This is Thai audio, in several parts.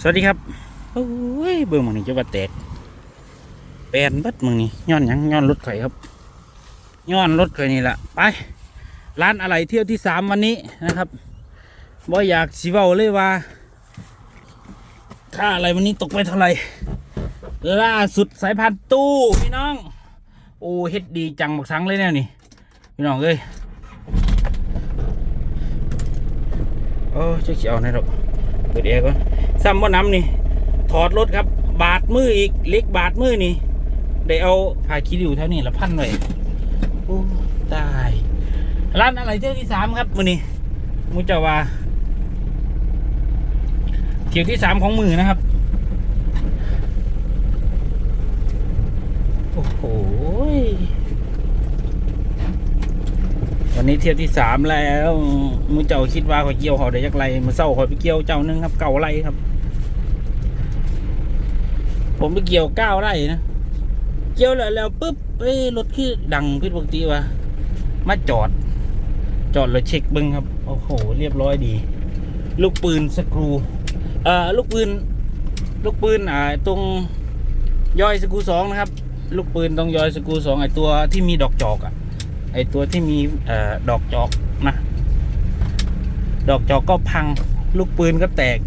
สวัสดีครับโอ้ยเบิ่งมึงนี่จะว่าแตกแปลนบัดมึงนี่ย้อนยังย้อนรถไข่ครับย้อนรถไข่นี่แหละไป ร้านอะไรเที่ยวที่สามวันนี้นะครับบ่อยากสิเว้าเลยว่า ค่าอะไรวันนี้ตกไปเท่าไหร่ล่าสุดสายพันธุ์ตู้พี่น้อง โอ้เฮ็ดดีจังบักสังเลยแนวนี่พี่น้องเอ้ยโอ้เจ้าเขียวนะดอกเปิดแอร์ก่อน ซ้ำว่าน้ำนี่ ถอดรถครับ บาดมืออีก เล็กบาดมือนี่ ได้เอาผ้าคีริวเท่านี้ละพันไว้โอ้ตาย ร้านอะไรเที่ยวที่สามครับมือนี้มูเจาวาเที่ยวที่สามของมือนะครับ โอ้โหวันนี้เที่ยวที่สามแล้วมูเจ้าคิดว่าขอยเกี่ยวเขาได้จักไรมือเศร้าขอยไปเกี่ยวเจ้านึงครับ เก่าไรครับ ผมไปเกี่ยวเก้าไร่นะเกี่ยวแล้วแล้วปุ๊บเอ้ยรถคือดังผิดปกติว่ะมาจอด จอดเลยเช็คบิ้งครับ โอ้โห เรียบร้อยดี ลูกปืนสกรูเอ่อลูกปืน ลูกปืนอ่าตรงย่อยสกรูสองนะครับ ลูกปืนตรงย่อยสกรูสองไอตัวที่มีดอกจอกอะ ไอตัวที่มีเอ่อดอกจอกนะ ดอกจอกก็พัง ลูกปืนก็แตก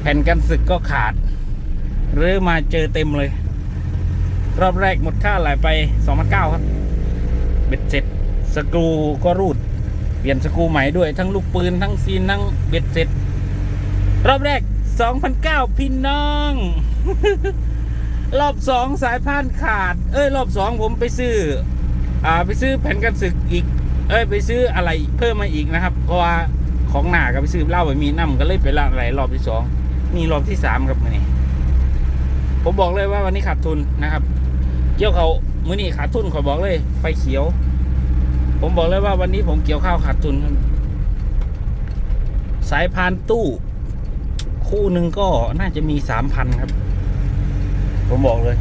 แผ่นกันศึกก็ขาด หรือมาเจอเต็มเลย รอบแรกหมดค่าไหลไป2,900ครับ เบ็ดเสร็จสกรูก็รูด เปลี่ยนสกรูใหม่ด้วยทั้งลูกปืนทั้งซีนทั้งเบ็ดเสร็จ รอบแรก2,900พี่น้อง รอบสองสายพานขาด เอ้ย รอบสองผมไปซื้อ อ่าไปซื้อแผ่นกันศึกอีก เอ้ย ไปซื้ออะไรเพิ่มมาอีกนะครับเพราะว่าของหนาก็ไปซื้อเหล้าไปมีน้ำก็เลยไปละอะไรรอบที่สองนี่รอบที่สามครับมื่อนี้ ผมบอกเลยว่าวันนี้ขาดทุนนะครับ เกี่ยวเขามื่อนี้ขาดทุนขอบอกเลย ไฟเขียว ผมบอกเลยว่าวันนี้ผมเกี่ยวข้าวขาดทุนครับสายพานตู้ คู่หนึ่งก็น่าจะมีสามพันครับ ผมบอกเลย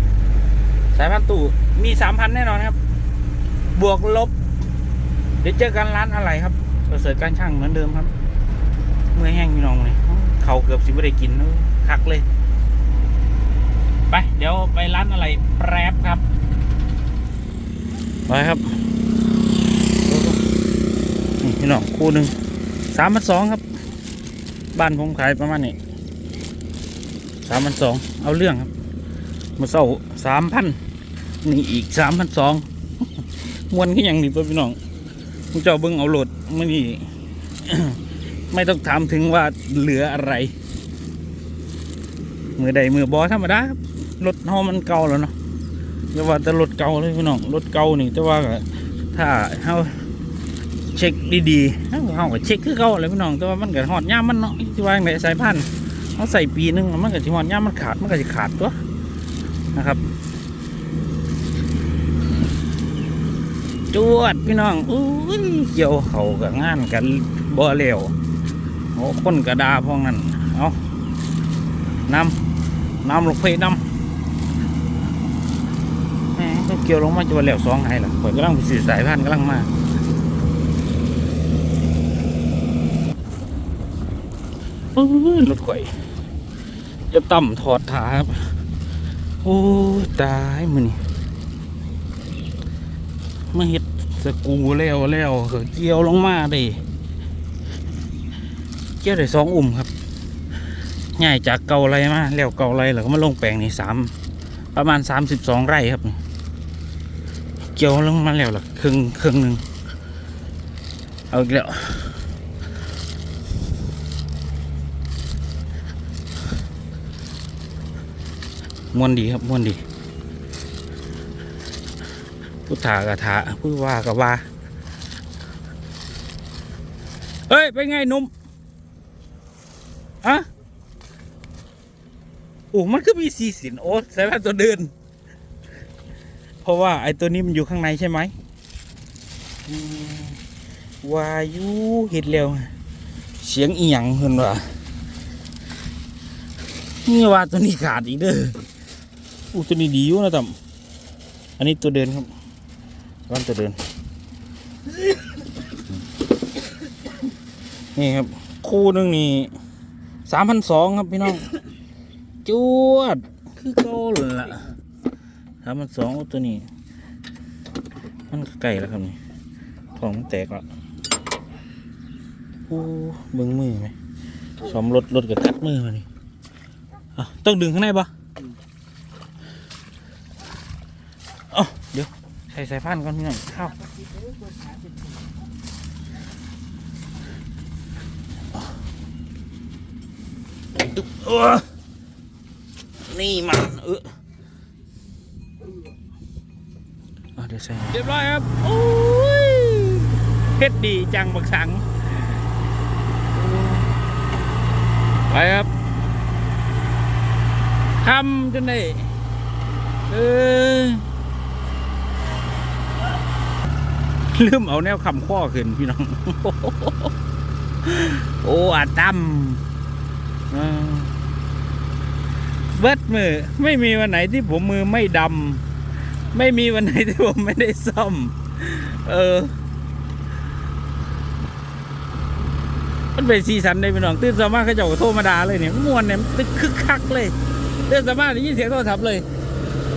สายพานตู้มีสามพันแน่นอนครับ บวกลบ เดี๋ยวเจอกันร้านอะไรครับประเสริฐการช่างเหมือนเดิมครับ เมื่อยแห้งพี่น้องเลยเขาเกือบสิบไม่ได้กินคักเลย ไปเดี๋ยวไปร้านอะไรแป๊บครับไปครับนี่พี่น้องคู่หนึ่งสามพันสองครับ บ้านผมขายประมาณนี้สามพันสองเอาเรื่องครับ มาเศร้าสามพันนี่อีกสามพันสองมวนก็ยังดีตัวพี่น้องผมเจ้าเบิ้งเอาโหลดไม่นี่ไม่ต้องถามถึงว่าเหลืออะไร มือใดมือบอธรรมดาครับ รถเฮามันเก่าแล้วเนาะอย่าว่าแต่รถเก่าเลยพี่น้องรถเก่านี่แต่ว่าก็ถ้าเฮาเช็คดีๆเฮาเฮาก็เช็คคือเก่าเลยพี่น้องแต่ว่ามันก็หอดย่ามมันเนาะที่ว่าในสายพันธุ์เฮาใส่ปีหนึงมันก็สิหอดย่ามมันขาดมันก็สิขาดตัวนะครับจวดพี่น้องอุ้ยเกี่ยวเขากับงานกันบ่เร็วโอ้คนกระดาพวกนั้นเอานำนำลูกเพนำ เกี่ยวลงมาจวดแล้วสองไงล่ะข่อยกำลังไปสื่อสายพันกำลังมาอื้อรถข่อยจะต่ำถอดขาครับโอ้ตายมือนี่มาเฮ็ดสกูแล้วแล้วเกี่ยวลงมาด้เกี่ยวได้สองอุ่มครับง่ายจากเก่าไรมาแล้วเก่าไรแล้วก็มาลงแปลงนี่สามประมาณสามสิบสองไร่ครับนี่ เกี่ยวลงมาแล้วล่ะครึ่งครึ่งหนึ่งเอาอีกแล้วมวนดีครับมวนดีผู้ถากะถาผู้ว่ากะว่าเฮ้ยเป็นไงนุ่มอะโอ้มันก็มีสีสินโอ้ใส่แว่นตัวเดิน เพราะว่าไอ้ตัวนี้มันอยู่ข้างในใช่ไหมวายุเห็ดเร็วเสียงอีหยังเพิ่นว่านี่ว่าตัวนี้ขาดอีกเด้ออู้ตัวนี้ดีอยู่นะต่ำอันนี้ตัวเดินครับร้านตัวเดิน นี่ครับ คู่หนึงนี่สามพันสองครับพี่น้องจวด คือโกลละ สามพันสองตัวนี้ มันไก่แล้วครับนี่ท้องมันแตกแล้วโอ้เบิ้งมือไหมซ้อมรถรถกับกัดมือมานี่อะต้องดึงข้างในปะเอ๋อเดี๋ยว ใส่สายพันก่อนพี่น้องเข้าตึ๊บเออนี่มันเอออะ เดี๋ยวใส่เรียบร้อยครับโอ้ยเฮ็ดดีจังบักสัง ไปครับทำจนได้เออลืมเอาแนวคำข้อขึ้นพี่น้อง โอ้อาตั้มอ่าเบิดมือ ไม่มีวันไหนที่ผมมือไม่ดำ ไม่มีวันไหนที่ผมไม่ได้ซ่อม เออ มันเป็นซีซันเลยพี่น้องตื่นสามารถเขาเจ้าก็โทรมาด่าเลยเนี่ยม่วนเนี่ยมันตึกคึกคักเลยตื่นสามารถได้ยินเสียงโทรศัพท์เลย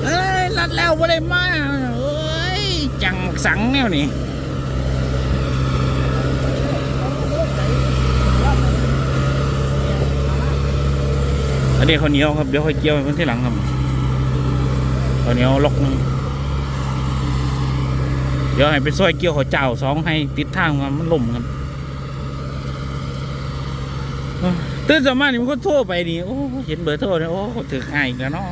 เอ้ยรัดแล้วไม่ได้มาเอ้ยจังสังแนวนี่อันนี้ข้าวเหนียวครับเดี๋ยวค่อยเกี่ยวไว้ที่หลังครับข้าวเหนียวล็อกนึง ดี๋ยวให้ไปซอยเกี่ยวข้าวเจ้าสองให้ติดทางมันล่มครับตื่นสมานี่มันก็โทรไปนี่โอ้เห็นเบอร์โทรเนี่ยโอ้ถึกให้อีกแล้วเนาะ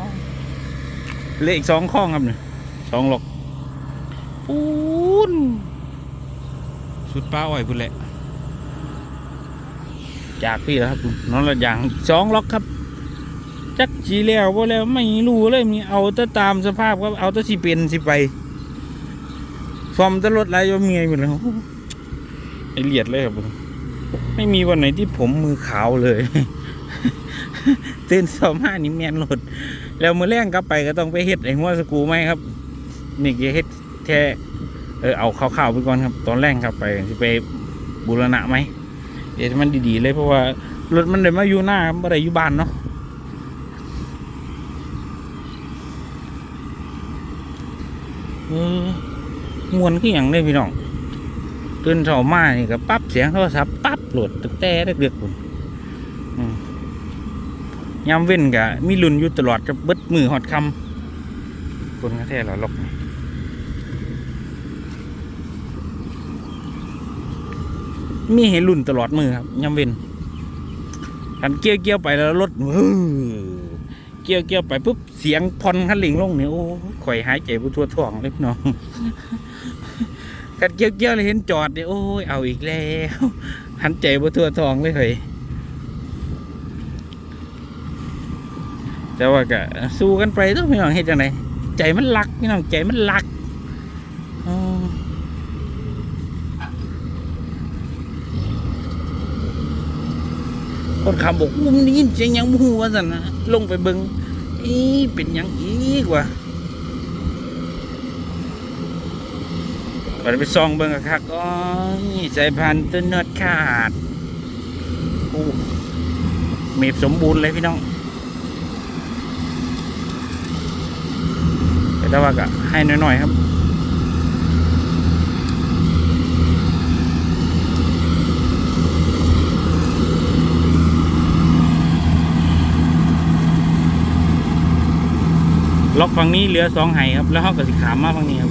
เลืออีกสองข้องครับเนี่ยสองหลอกปูนสุดป้าอ้อยพุ่นแหละจากพี่แล้วครับคุณน้องละอย่างสองล็อกครับ จักสีแล้วว่าแล้วไม่รู้เลยมีเอาแต่ตามสภาพครับเอาแต่สิเป็นสิไป ฟอร์มจะลดไรยเมียหมดแล้วไอเลียดเลยครับผมไม่มีวันไหนที่ผมมือขาวเลยตื่นสองห้านี่แมนหลด แล้วมือแรงกลับไปก็ต้องไปเฮ็ดไอ้หัวสกูไหมครับ นี่จะเฮ็ดแค่เออเอาข่าวๆไปก่อนครับ ตอนแรกครับไปจะไปบูรณะไหมเดี๋ยวมันดีๆเลยเพราะว่ารถมันเลยมาอยู่หน้าไม่ได้อยู่บ้านเนาะเออ มวนขึ้นอย่างเลยพี่น้องตื่นเช้ามานี่ก็ปั๊บเสียงโทรศัพท์ปั๊บโหลดตั้งแต่เด็กๆพุ่นอืมยามเว้นกะมีรุ่นอยู่ตลอดจะเบิดมือหอดคำคนกระแทกหรอลกมีให้รุ่นตลอดมือครับยามเว้นกันเกี่ยวเกี่ยวไปแล้วรถวื้อ เกี่ยวเกี่ยวไปปุ๊บเสียงพอนคันเร่งลงเนี่ยโอ้ข่อยหายใจบุทั่วท้องเลยพี่น้องกัดเกี้ยวเกี้ยวเลยเห็นจอดเนี่ยโอ้ยเอาอีกแล้วหันใจบุทั่วทองเลยเฮ้ยแต่ว่าก็สู้กันไปต้องพี่น้องเหตุจังไดใจมันรักพี่น้องใจมันรัก คนขับบอกอุ้มได้ยินเสียงยังบ่ฮู้ว่าซั่นนะลงไปเบิงอีเป็นยังอีกวะก่อนไปซองเบิ่งอะคัก็นี่สายพันธุ์ต้นนอดขาดโอ้มฟสมบูรณ์เลยพี่น้องแต่ว่าก็ให้น้อยๆครับ ล็อกฝั่งนี้เหลือสองไห้ครับ แล้วเขาก็สิขามมาฝั่งนี้ครับ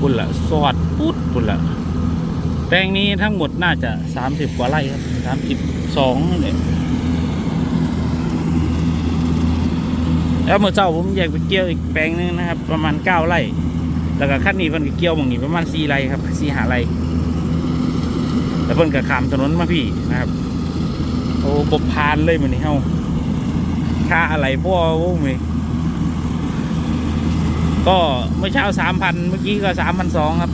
ปุ่นละสอดปุ๊ดปุ่นละแปลงนี้ทั้งหมดน่าจะสามสิบกว่าไร่ครับสามสิบสองเลยแล้วเมื่อเช้าผมแยกไปเกี่ยวอีกแปลงหนึงนะครับ ประมาณเก้าไร่ แล้วก็ขั้นนี้เพิ่นก็เกี่ยวหมองนี้ประมาณสี่ไร่ครับสี่หาไร่แล้วเพิ่นก็ขามถนนมาพี่นะครับ โอ้บพานเลยเหมือนนี่เฮา ค่าอะไรพ่อวงมีก็เมื่อเช้าสามพันเมื่อกี้ก็สามพันสองครับ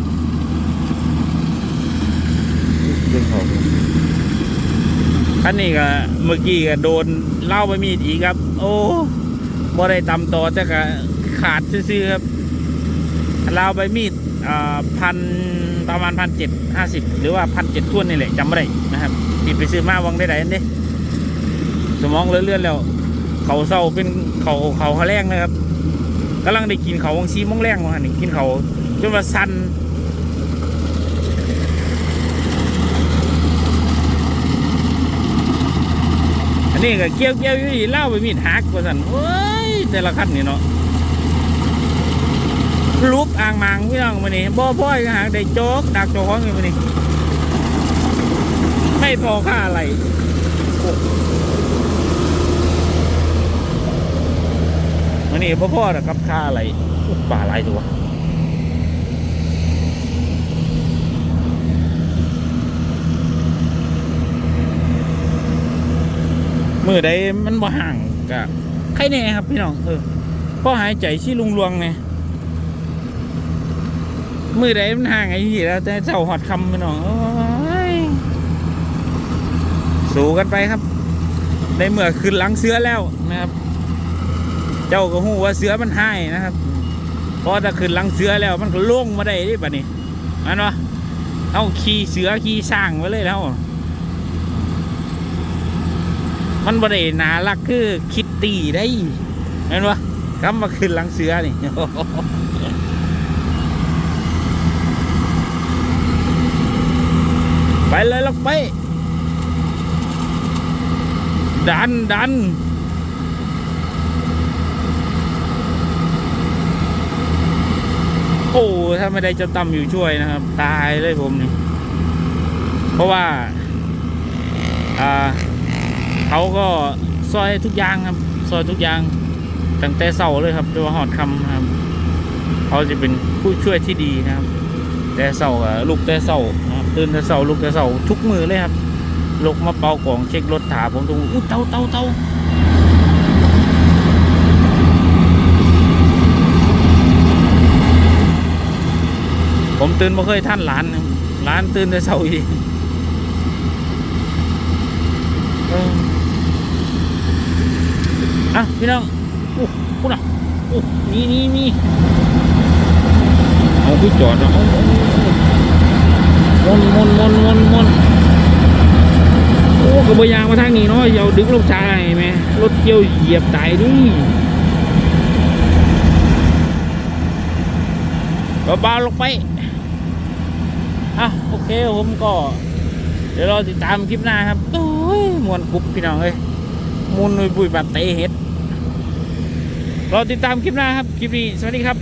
เรื่องของคันนี้ก็เมื่อกี้ก็โดนเล่าไปมีดอีกครับ โอ้บ่ได้ตำต่อแต่ก็ขาดซื่อครับเล่าไปมีดพันประมาณพันเจ็ดห้าสิบหรือว่าพันเจ็ดทวนนี่แหละจำไม่ได้นะครับที่ไปซื้อมาวังได้ไหนเด้สมองเลื่อนๆแล้ว เขาเศร้าเป็นเขาเขาเขาแรงนะครับกำลังได้กินเขาวังซีมงแรงมานี่กินเขาจนว่าสันอันนี้ก็เกี่ยวเกี่ยวอยู่ดีเล่าไปมีดหักว่าสันเฮ้ยแต่ละขั้นนี่เนาะรูปอ่างมางพี่น้องมานี่บ่พ่อยก็หางได้โจ๊กดักโจ๊กของอยู่มานี่ไม่พอค่าอะไร มันนี่พ่อพ่อๆนะครับค่าอะไรป่าหลายตัวมือใดมันบ่ห่างกะใครแน่ครับพี่น้องเออพ่อหายใจชี้ลุงลวงไงมือใดมันห่างไอ้ยี่แล้วแต่เจ้าหอดคำพี่น้องสู้กันไปครับ ในเมื่อคืนหลังเสื้อแล้วนะครับ เจ้าก็หูว่าเสือมันให้นะครับเพราะถ้าขึ้นหลังเสือแล้วมันก็ล่วงมาได้ดิบัดนี้อันวะเอาขี่เสือขี่สร้างไว้เลยแล้วมันบ่ได้นารักคือคิดตีได้เห็นวะคำมาขึ้นหลังเสือนี่ไปเลยลูกไป ดันดัน โอ้ถ้าไม่ได้เจ้าตั้มอยู่ช่วยนะครับ ตายเลยผมนี่ เพราะว่า อ่า เขาก็ซอยทุกอย่างครับ ซอยทุกอย่างตั้งแต่เสาเลยครับจนว่าหอดคำครับ เขาจะเป็นผู้ช่วยที่ดีนะครับ แต่เสาลูกแต่เสาตื่นแต่เสาลูกแต่เสาทุกมือเลยครับลกมาเป่ากล่องเช็ครถถาผมตรงอู้เตาเตาเตา ผมตื่นมาเคยท่านหลานรับหลานตื่นแต่เช้าอีอะพี่น้องอู้พูดอะอู้นี่นี่นี่เอาพี่จอดนะเอามนมนมนมนมนโอ้กระบยางมาทางนี้เนาะอย่าเอาดึงลูกชายไหมรถเกี่ยวเหยียบตายดิเบาๆลงไป อะโอเคผมก็ เดี๋ยวเราติดตามคลิปหน้าครับโอ้ยมวนกรุบพี่น้องเอ้ยมุนนุยบุยบัตเตเฮ็ดเราติดตามคลิปหน้าครับ คลิปนี้ สวัสดีครับ